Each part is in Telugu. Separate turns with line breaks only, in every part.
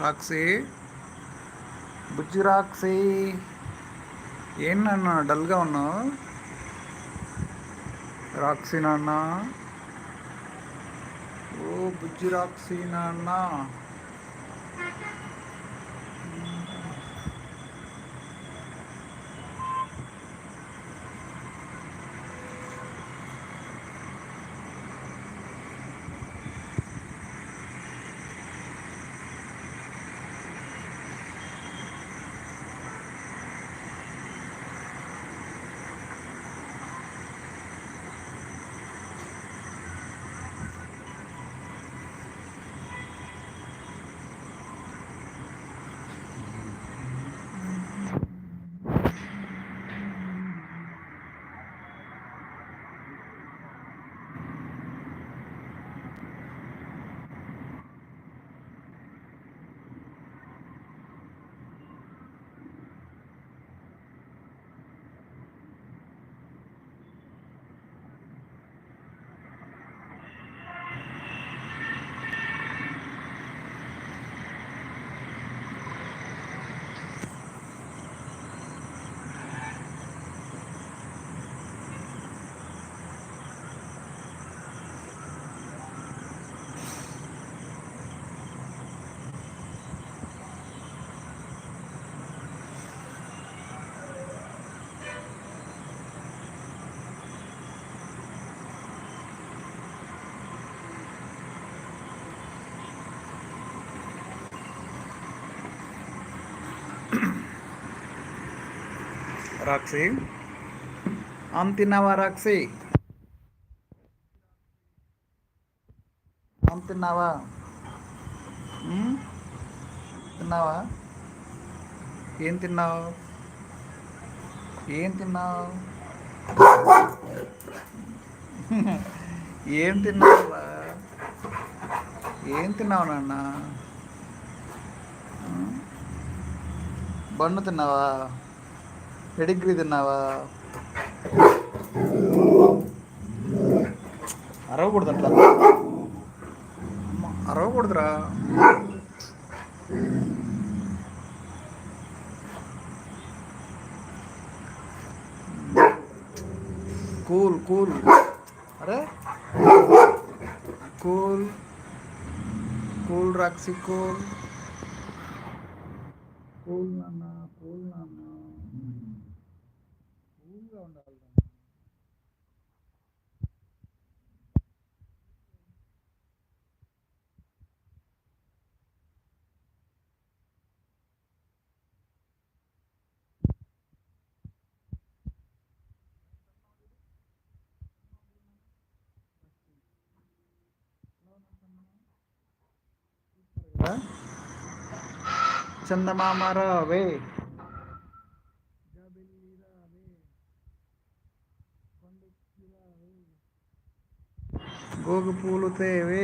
రాక్సీ బుజ్జి రాక్సీ ఏం నాన్న డల్గా ఉన్నావు? రాక్సీ నాన్న. ఓ బుజ్జి రాక్సీ నాన్న. రాక్షి. ఆమె తిన్నావా రాక్షి? ఆమె తిన్నావా? తిన్నావా? ఏం తిన్నావు? ఏం తిన్నావు? ఏం తిన్నావురా ఏం తిన్నావు నాన్న? బన్ను తిన్నావా? పెడిగ్రీ తిన్నావా? అరవకూడదు అట్లా అరవకూడదురా. Cool cool. అరే? Cool. Cool Roxy cool. Cool నాన్న కూల్ ચંદમામા રવે ગોગ પુલ તે way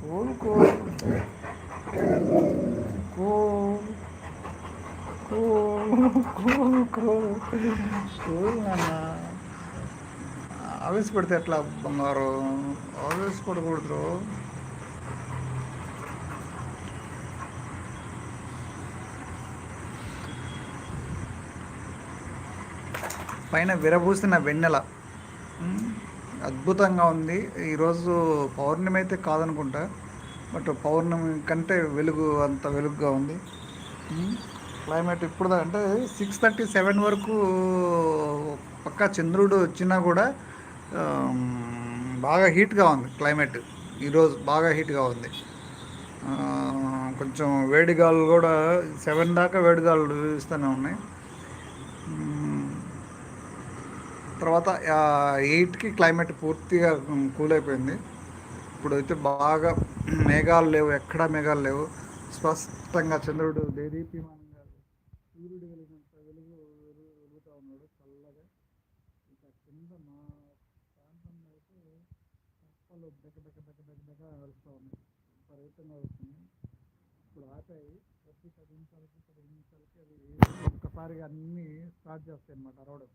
cool cool cool cool cool cool cool నాన్న ఆవేశపడితే ఎట్లా బంగారు ఆవేశపడకూడదు పైన విరబూసిన వెన్నెల. అద్భుతంగా ఉంది. ఈరోజు పౌర్ణమి అయితే కాదనుకుంటా బట్ పౌర్ణమి కంటే వెలుగు అంత వెలుగుగా ఉంది. క్లైమేట్ ఇప్పుడు అంటే సిక్స్ థర్టీ సెవెన్ వరకు పక్కా చంద్రుడు వచ్చినా కూడా బాగా హీట్గా ఉంది క్లైమేట్. ఈరోజు బాగా హీట్గా ఉంది. కొంచెం వేడిగాలు కూడా సెవెన్ దాకా వేడిగాలు వీస్తూనే ఉన్నాయి. తర్వాత ఎయిట్కి క్లైమేట్ పూర్తిగా కూల్ అయిపోయింది ఇప్పుడైతే బాగా మేఘాలు లేవు ఎక్కడా మేఘాలు లేవు. స్పష్టంగా చంద్రుడు దేదీప్యమానంగా సూర్యుడు వెలిగినంత వెలుగు వెలుగుతూ ఉన్నాడు చల్లగా. ఇక కింద మా ప్రాంతంలో అయితే కప్పలు బెక బెక బెక బెక బెక అరుస్తూ ఉన్నాయి. విపరీతంగా వస్తుంది ఇప్పుడు ఆపాయి. ప్రతి పది నిమిషాలకి పదిహేను నిమిషాలకి అవి ఒక్కసారిగా అన్నీ స్టార్ట్ చేస్తాయి అన్నమాట అరవడం.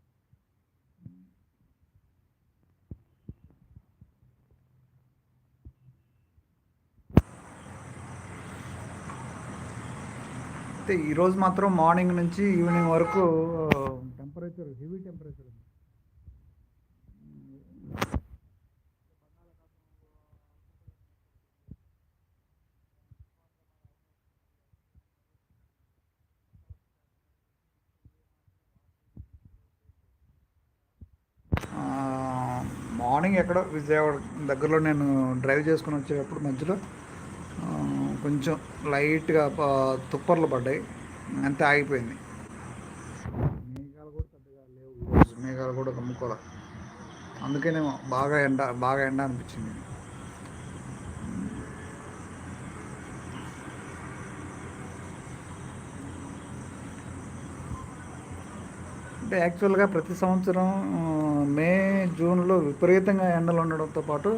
అయితే ఈరోజు మాత్రం మార్నింగ్ నుంచి ఈవినింగ్ వరకు టెంపరేచర్ హెవీ టెంపరేచర్ మార్నింగ్ ఎక్కడో విజయవాడ దగ్గరలో నేను డ్రైవ్ చేసుకుని వచ్చేటప్పుడు మధ్యలో కొంచెం లైట్గా తుప్పర్లు పడ్డాయి. అంతే ఆగిపోయింది. మేఘాలు కూడా పెద్దగా లేవు మేఘాలు కూడా కమ్ముకోలే. అందుకేనేమో బాగా ఎండ బాగా ఎండ అనిపించింది. అంటే యాక్చువల్గా ప్రతి సంవత్సరం మే జూన్లో విపరీతంగా ఎండలు ఉండడంతో పాటు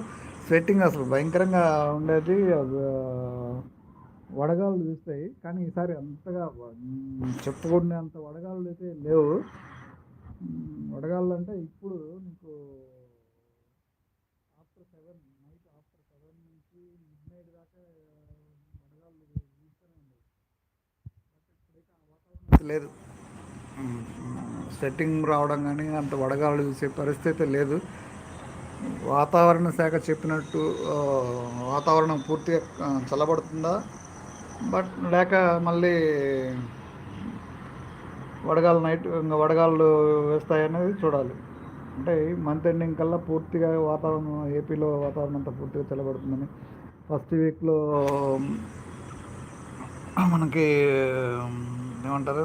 స్వెట్టింగ్ అసలు భయంకరంగా ఉండేది. వడగాలు వీస్తాయి. కానీ ఈసారి అంతగా మ్, చెప్పుకునేంత వడగాళ్ళు అయితే లేవు. వడగాళ్ళు అంటే ఇప్పుడు నీకు after seven night after seven నుంచి మిడ్ నైట్ దాకా వడగాళ్ళు వీస్తూనే ఉండేవి. ఇప్పుడైతే ఆ వాతావరణం లేదు. సెట్టింగ్ రావడం కానీ అంత వడగాలు చూసే పరిస్థితి లేదు. వాతావరణ శాఖ చెప్పినట్టు వాతావరణం పూర్తిగా చల్లబడుతుందా? బట్ లేక మళ్ళీ వడగాలు నైట్ ఇంకా వడగాళ్ళు వేస్తాయనేది చూడాలి. అంటే మంత్ ఎండింగ్ కల్లా పూర్తిగా వాతావరణం ఏపీలో వాతావరణం అంతా పూర్తిగా చల్లబడుతుందని. ఫస్ట్ వీక్లో మనకి ఏమంటారు?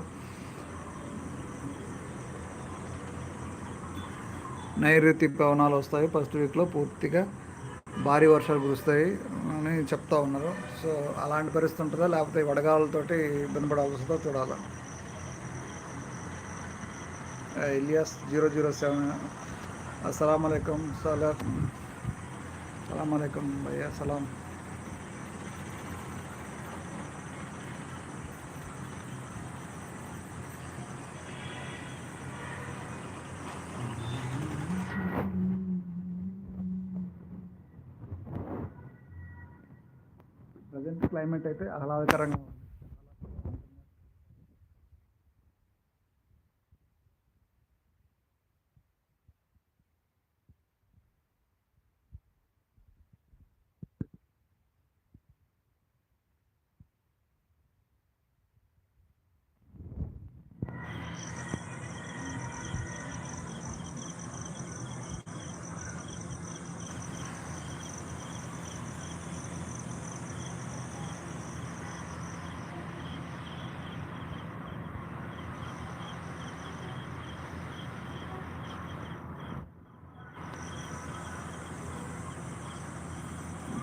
నైరుతి పవనాలు వస్తాయి. ఫస్ట్ వీక్లో పూర్తిగా భారీ వర్షాలు కురుస్తాయి అని చెప్తా ఉన్నారు. సో అలాంటి పరిస్థితి ఉంటుందా? లేకపోతే వడగాలతోటి ఇబ్బంది పడాల్సిందో చూడాలి? Ilyas zero zero seven. అస్సలం అయికం సలాం. సలాం అయికం భయ్యా సలాం క్లైమేట్ అయితే ఆహ్లాదకరంగా ఉంది.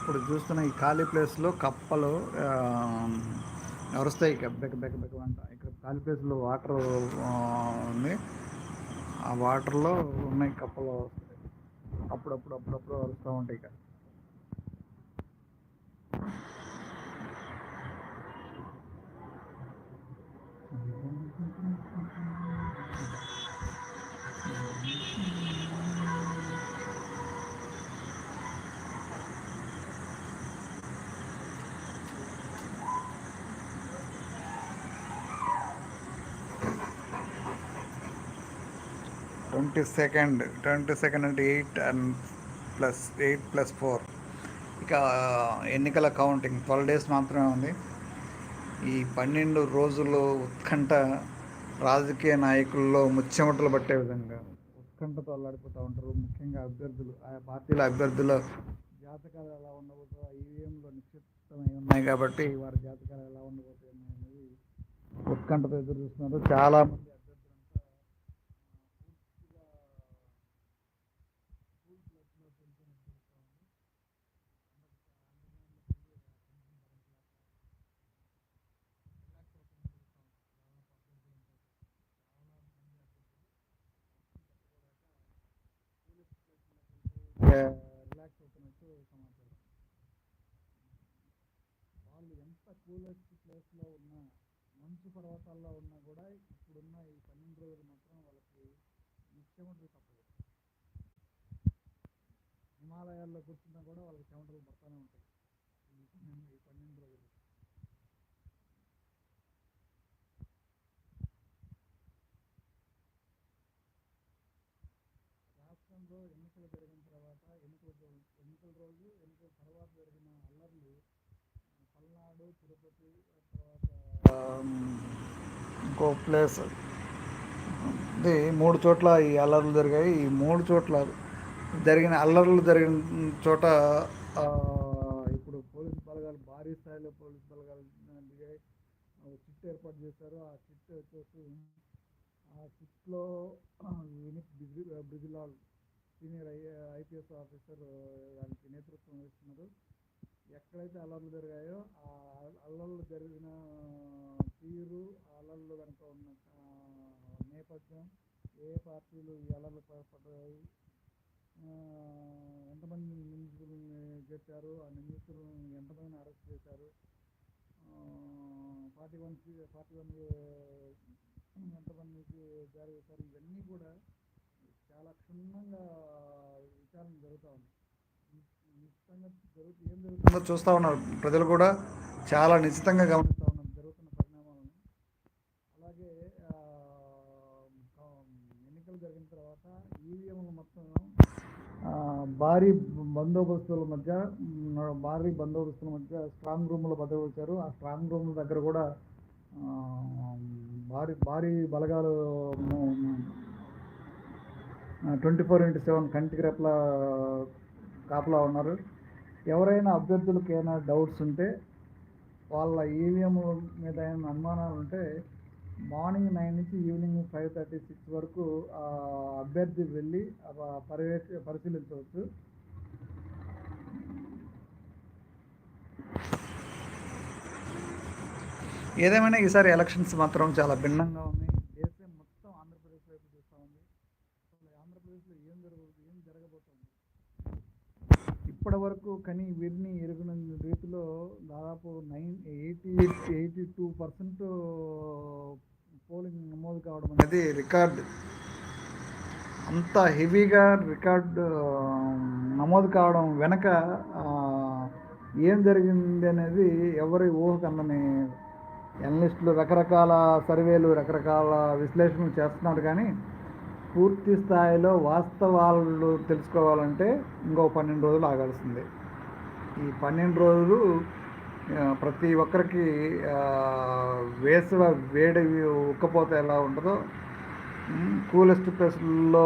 ఇప్పుడు చూస్తున్న ఈ ఖాళీ ప్లేస్లో కప్పలు ఆ, అరుస్తాయి ఇక బెక బెక బెక అంట. ఇక్కడ ఖాళీ ప్లేస్లో వాటర్ ఉంది. ఆ వాటర్లో ఉన్నాయి కప్పలు. అప్పుడప్పుడు అప్పుడప్పుడు వరుస్తూ ఉంటాయి ఇక. ట్వంటీ సెకండ్ ట్వంటీ సెకండ్ అంటే eight and plus eight plus four. ఇక ఎన్నికల కౌంటింగ్ ట్వెల్వ్ డేస్ మాత్రమే ఉంది. ఈ పన్నెండు రోజులు ఉత్కంఠ రాజకీయ నాయకుల్లో ముచ్చెమటలు పట్టే విధంగా ఉత్కంఠతో అల్లాడిపోతూ ఉంటారు. ముఖ్యంగా అభ్యర్థులు ఆయా పార్టీల అభ్యర్థుల జాతకాలు ఎలా ఉండబోతుందో ఈవీఎంలో నిక్షిప్తమై ఉన్నాయి కాబట్టి వారి జాతకాలు ఎలా ఉండబోతున్నాయి అనేది ఉత్కంఠతో ఎదురు చూస్తున్నారు. చాలామంది అభ్యర్థులంతా పూర్తిగా రిలాక్స్ అవుతున్నట్టు సమాచారం వాళ్ళు ఎంత కూలెస్ట్ ప్లేస్లో ఉన్న మంచు పర్వతాల్లో ఉన్నా కూడా ఇప్పుడున్న ఈ పన్నెండు రోజులు మాత్రం వాళ్ళకి ముఖ్యమంత్రి తప్పదు. హిమాలయాల్లో కూర్చున్నా కూడా వాళ్ళకి చెమటలు పడతానే ఉంటాయి. ఈ పన్నెండు ఈ పన్నెండు రోజులు. రాష్ట్రంలో ఎన్నికలు జరిగిన తర్వాత ఎన్నికల ఎన్నికల రోజు ఎన్నికల తర్వాత జరిగిన అల్లర్లు తమిళనాడు తిరుపతి ఇంకో ప్లేస్. ఇది మూడు చోట్ల ఈ అల్లర్లు జరిగాయి. ఈ మూడు చోట్ల జరిగిన అల్లర్లు జరిగిన చోట ఇప్పుడు పోలీస్ బలగాలు భారీ స్థాయిలో పోలీస్ బలగాలు దిగాయి. చిట్ ఏర్పాటు చేశారు. ఆ చిట్ వచ్చేసి ఆ చిట్లో unit Brijlal senior I IPS officer దానికి నేతృత్వం వహిస్తున్నారు. ఎక్కడైతే అల్లర్లు జరిగాయో ఆ అల్లర్లు జరిగిన తీరు అల్లర్లు వెనుక ఉన్న నేపథ్యం ఏ పార్టీలు ఈ అల్లర్లు పడ్డాయి ఎంతమంది నిందితులను చేశారు ఆ నిందితులను ఎంతమందిని అరెస్ట్ చేశారు ఫార్టీ వన్ ఫార్టీ వన్ ఎంతమందికి జారీ చేశారు ఇవన్నీ కూడా చాలా క్షుణ్ణంగా విచారణ జరుగుతూ ఉంది. ఏం చూస్తూ ఉన్నారు. ప్రజలు కూడా చాలా నిశ్చితంగా గమనిస్తూ ఉన్నారు. జరుగుతున్న పరిణామాలను. అలాగే ఎన్నికలు జరిగిన తర్వాత ఈవీఎంలు మొత్తం భారీ బందోబస్తుల మధ్య భారీ బందోబస్తుల మధ్య స్ట్రాంగ్ రూమ్లో భద్రపరిచారు ఆ స్ట్రాంగ్ రూమ్ దగ్గర కూడా భారీ భారీ బలగాలు ట్వంటీ ఫోర్ ఇంటూ సెవెన్ కంటికి రెప్ల కాపలా ఉన్నారు. ఎవరైనా అభ్యర్థులకు ఏమైనా డౌట్స్ ఉంటే వాళ్ళ ఈవీఎం మీద ఏమైనా అనుమానాలు ఉంటే మార్నింగ్ నైన్ నుంచి ఈవినింగ్ ఫైవ్ థర్టీ సిక్స్ వరకు అభ్యర్థి వెళ్ళి పరివే పరిశీలించవచ్చు. ఏదేమైనా ఈసారి ఎలక్షన్స్ మాత్రం చాలా భిన్నంగా ఉన్నాయి దేశం మొత్తం ఆంధ్రప్రదేశ్ వైపు చూస్తూ ఉంది అసలు ఆంధ్రప్రదేశ్లో ఏం జరగబోతుంది ఏం జరగబోతుంది ఇప్పటి వరకు కానీ వీరిని ఎరుగున రీతిలో దాదాపు nine eighty eighty two percent polling నమోదు కావడం అనేది రికార్డ్. అంత హెవీగా రికార్డు నమోదు కావడం వెనక ఏం జరిగింది అనేది ఎవరి ఊహకన్నని అందని ఎనలిస్టులు రకరకాల సర్వేలు రకరకాల విశ్లేషణలు చేస్తున్నారు. కానీ పూర్తి స్థాయిలో వాస్తవాలు తెలుసుకోవాలంటే ఇంకో పన్నెండు రోజులు ఆగాల్సిందే. ఈ పన్నెండు రోజులు ప్రతి ఒక్కరికి వేసవ వేడి ఉక్కపోతే ఎలా ఉంటుందో కూలెస్ట్ ప్లేస్లో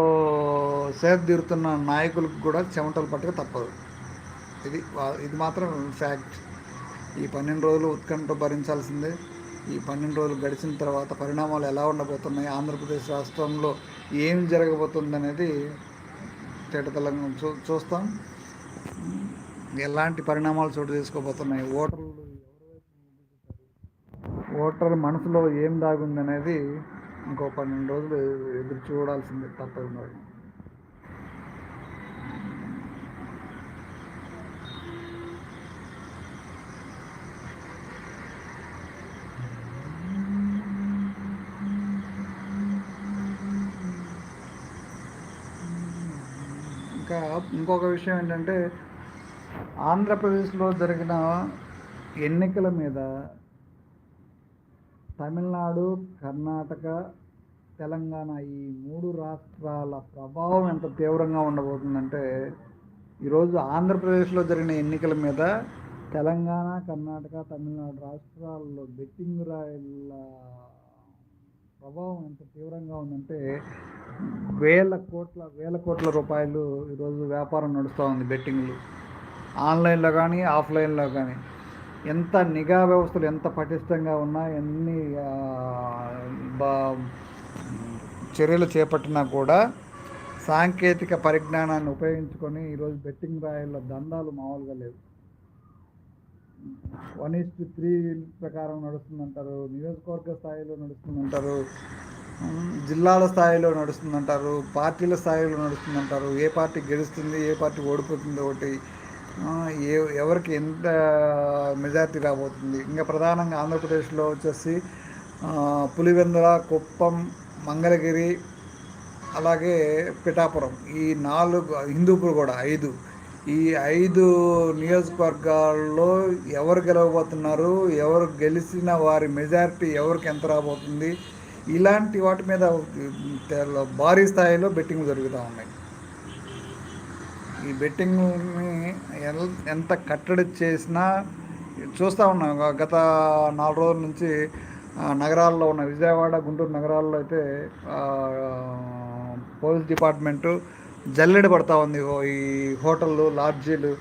సేఫ్ తీరుతున్న నాయకులకు కూడా చెమటలు పట్టక తప్పదు. ఇది ఇది మాత్రం ఫ్యాక్ట్. ఈ పన్నెండు రోజులు ఉత్కంఠ భరించాల్సిందే. ఈ పన్నెండు రోజులు గడిచిన తర్వాత పరిణామాలు ఎలా ఉండబోతున్నాయి? ఆంధ్రప్రదేశ్ రాష్ట్రంలో ఏం జరగబోతుంది అనేది తేటతలంగా చూ చూస్తాం. ఎలాంటి పరిణామాలు చోటు చేసుకోబోతున్నాయి? ఓటర్లు ఓటర్ మనసులో ఏం దాగుంది అనేది ఇంకో పన్నెండు రోజులు ఎదురు చూడాల్సిందే తప్పదు ఇంకా ఇంకొక విషయం ఏంటంటే ఆంధ్రప్రదేశ్లో జరిగిన ఎన్నికల మీద తమిళనాడు కర్ణాటక తెలంగాణ ఈ మూడు రాష్ట్రాల ప్రభావం ఎంత తీవ్రంగా ఉండబోతుందంటే ఈరోజు ఆంధ్రప్రదేశ్లో జరిగిన ఎన్నికల మీద తెలంగాణ కర్ణాటక తమిళనాడు రాష్ట్రాల్లో బెట్టింగ్ రాయల ప్రభావం ఎంత తీవ్రంగా ఉందంటే వేల కోట్ల వేల కోట్ల రూపాయలు ఈరోజు వ్యాపారం నడుస్తూ ఉంది బెట్టింగ్లు. ఆన్లైన్లో కానీ ఆఫ్లైన్లో కానీ. ఎంత నిఘా వ్యవస్థలు ఎంత పటిష్టంగా ఉన్నా ఎన్ని బా- చర్యలు చేపట్టినా కూడా సాంకేతిక పరిజ్ఞానాన్ని ఉపయోగించుకొని ఈరోజు బెట్టింగ్ రాయల దందాలు మామూలుగా లేవు. వన్ ఈస్ త్రీ ప్రకారం నడుస్తుందంటారు. నియోజకవర్గ స్థాయిలో నడుస్తుందంటారు. జిల్లాల స్థాయిలో నడుస్తుందంటారు. పార్టీల స్థాయిలో నడుస్తుందంటారు. ఏ పార్టీ గెలుస్తుంది ఏ పార్టీ ఓడిపోతుంది ఒకటి ఏ ఎవరికి ఎంత మెజార్టీ రాబోతుంది. ఇంకా ప్రధానంగా ఆంధ్రప్రదేశ్లో వచ్చేసి పులివెందుల కుప్పం మంగళగిరి అలాగే పిఠాపురం ఈ నాలుగు హిందూపూర్ కూడా ఐదు ఈ ఐదు నియోజకవర్గాల్లో ఎవరు గెలవబోతున్నారు ఎవరు గెలిచిన వారి మెజారిటీ ఎవరికి ఎంత రాబోతుంది ఇలాంటి వాటి మీద భారీ స్థాయిలో బెట్టింగ్ జరుగుతూ ఉన్నాయి. ఈ బెట్టింగ్ని ఎంత కట్టడి చేసినా చూస్తూ ఉన్నాం. గత నాలుగు రోజుల నుంచి నగరాల్లో ఉన్న విజయవాడ గుంటూరు నగరాల్లో అయితే పోలీస్ డిపార్ట్మెంటు జల్లెడ పడతా ఉంది. ఈ హోటళ్ళు లాడ్జీలు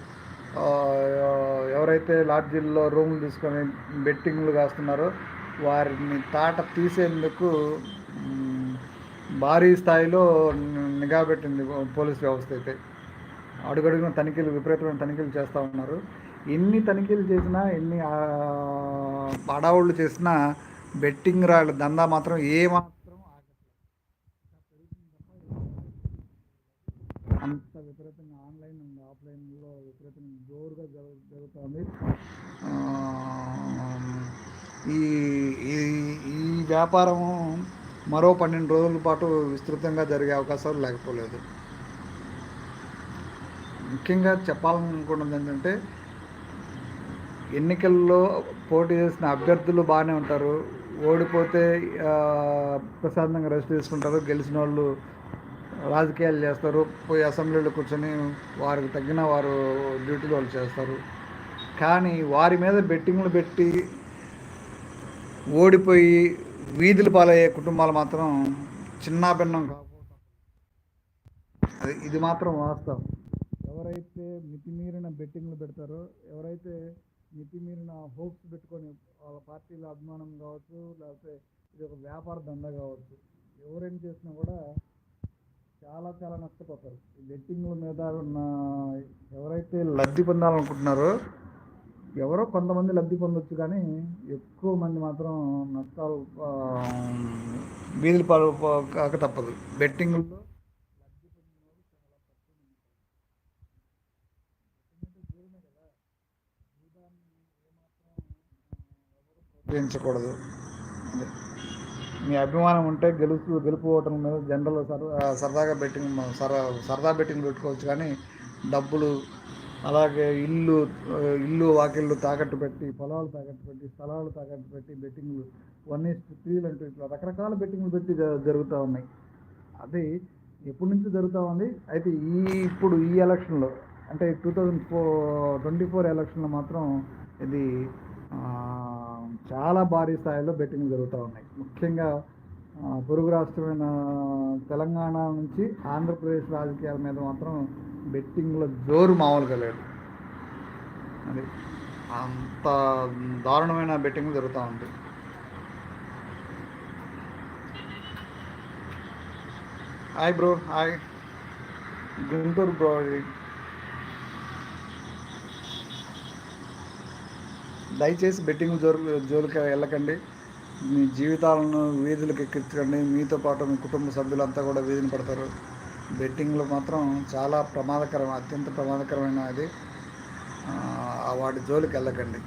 ఎవరైతే లాడ్జీల్లో రూములు తీసుకొని బెట్టింగ్లు కాస్తున్నారో వారిని తాట తీసేందుకు భారీ స్థాయిలో నిఘా పెట్టింది పోలీస్ వ్యవస్థ అయితే. అడుగడుగున తనిఖీలు విపరీతమైన తనిఖీలు చేస్తూ ఉన్నారు. ఎన్ని తనిఖీలు చేసినా ఎన్ని ఆ, పడావుళ్ళు చేసినా బెట్టింగ్ రాళ్ళ దందా మాత్రం ఏ మాత్రం ఆగట్లేదు అంత విపరీతంగా ఆన్లైన్ అండ్ ఆఫ్లైన్లో విపరీతంగా జోరుగా స్వామి. ఈ ఈ ఈ వ్యాపారం మరో పన్నెండు రోజుల పాటు విస్తృతంగా జరిగే అవకాశాలు లేకపోలేదు. ముఖ్యంగా చెప్పాలనుకున్నది ఏంటంటే ఎన్నికల్లో పోటీ చేసిన అభ్యర్థులు బాగానే ఉంటారు. ఓడిపోతే ప్రశాంతంగా రెస్ట్ తీసుకుంటారు. గెలిచిన వాళ్ళు రాజకీయాలు చేస్తారు. పోయి అసెంబ్లీలో కూర్చొని వారికి తగ్గిన వారు డ్యూటీలు వాళ్ళు చేస్తారు. కానీ వారి మీద బెట్టింగ్లు పెట్టి ఓడిపోయి వీధులు పాలయ్యే కుటుంబాలు మాత్రం చిన్నాభిన్నం కాకపోతే అది ఇది మాత్రం వాస్తవం. ఎవరైతే మితిమీరిన బెట్టింగ్లు పెడతారో ఎవరైతే మితిమీరిన హోప్స్ పెట్టుకొని వాళ్ళ పార్టీల అభిమానం కావచ్చు లేకపోతే ఇది ఒక వ్యాపార దందా కావచ్చు ఎవరేం చేసినా కూడా చాలా చాలా నష్టపోతారు. ఈ బెట్టింగ్ల మీద ఉన్న ఎవరైతే లబ్ధి పొందాలనుకుంటున్నారో ఎవరో కొంతమంది లబ్ధి పొందొచ్చు కానీ ఎక్కువ మంది మాత్రం నష్టాలు వీధులు పాలు కాక తప్పదు బెట్టింగ్లో ప్రోత్సహించకూడదు మీ అభిమానం ఉంటే గెలుపు గెలుపు ఓటమి మీద జనరల్ సరదా సరదాగా బెట్టింగ్ సరదా సరదా బెట్టింగ్ పెట్టుకోవచ్చు కానీ డబ్బులు అలాగే ఇల్లు ఇల్లు వాకిళ్ళు తాకట్టు పెట్టి పొలాలు తాకట్టు పెట్టి స్థలాలు తాకట్టు పెట్టి బెట్టింగ్లు వన్ ఇస్ త్రీలు అంటూ ఇట్లా రకరకాల బెట్టింగ్లు పెట్టి జరుగుతూ ఉన్నాయి. అది ఎప్పటి నుంచి జరుగుతూ ఉంది? అయితే ఈ ఇప్పుడు ఈ ఎలక్షన్లో అంటే two thousand four twenty four ఎలక్షన్లో మాత్రం ఇది చాలా భారీ స్థాయిలో బెట్టింగ్ జరుగుతూ ఉన్నాయి. ముఖ్యంగా పొరుగు రాష్ట్రమైన తెలంగాణ నుంచి ఆంధ్రప్రదేశ్ రాజకీయాల మీద మాత్రం బెట్టింగ్ల జోరు మామూలుగా లేదు. అది అంత దారుణమైన బెట్టింగ్ జరుగుతూ ఉంది hi bro hi. Guntur bro దయచేసి బెట్టింగ్ జోరు జోలికి వెళ్ళకండి. మీ జీవితాలను వీధులకు ఎక్కించకండి మీతో పాటు మీ కుటుంబ సభ్యులంతా కూడా వీధిని పడతారు. బెట్టింగ్లు మాత్రం చాలా ప్రమాదకరం అత్యంత ప్రమాదకరమైన అది వాటి జోలికి వెళ్ళకండి.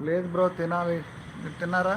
లేదు బ్రో తినాలి. మీరు తిన్నారా?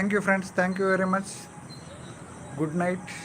thank you friends. Thank you very much. Good night.